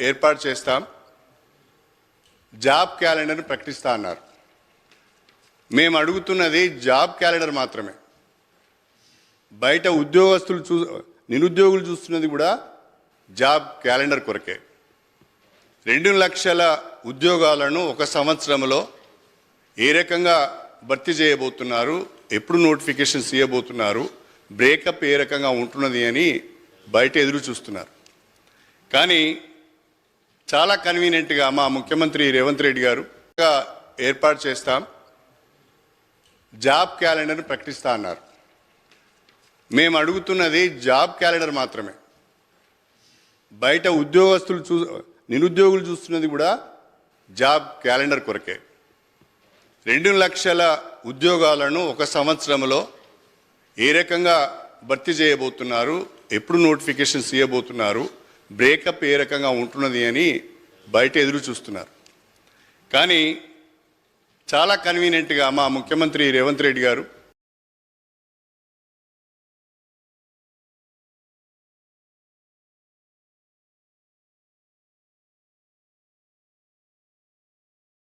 ఏర్పాటు చేస్తాం. జాబ్ క్యాలెండర్ని ప్రకటిస్తా అన్నారు. మేము అడుగుతున్నది జాబ్ క్యాలెండర్ మాత్రమే. బయట ఉద్యోగస్తులు చూ నిరుద్యోగులు చూస్తున్నది కూడా జాబ్ క్యాలెండర్ కొరకే. రెండు లక్షల ఉద్యోగాలను ఒక సంవత్సరంలో ఏ రకంగా భర్తీ చేయబోతున్నారు ఎప్పుడు నోటిఫికేషన్స్ ఇవ్వబోతున్నారు బ్రేకప్ ఏ రకంగా ఉంటున్నది అని బయట ఎదురు చూస్తున్నారు. కానీ చాలా కన్వీనియంట్గా మా ముఖ్యమంత్రి రేవంత్ రెడ్డి గారు ఏర్పాటు చేస్తాం. జాబ్ క్యాలెండర్ని ప్రకటిస్తా అన్నారు. మేము అడుగుతున్నది జాబ్ క్యాలెండర్ మాత్రమే. బయట ఉద్యోగస్తులు చూ నిరుద్యోగులు చూస్తున్నది కూడా జాబ్ క్యాలెండర్ కొరకే. రెండు లక్షల ఉద్యోగాలను ఒక సంవత్సరంలో ఏ రకంగా భర్తీ చేయబోతున్నారు ఎప్పుడు నోటిఫికేషన్స్ ఇవ్వబోతున్నారు బ్రేకప్ ఏ రకంగా ఉంటున్నది అని బయట ఎదురు చూస్తున్నారు. కానీ చాలా కన్వీనియంట్గా మా ముఖ్యమంత్రి రేవంత్ రెడ్డి గారు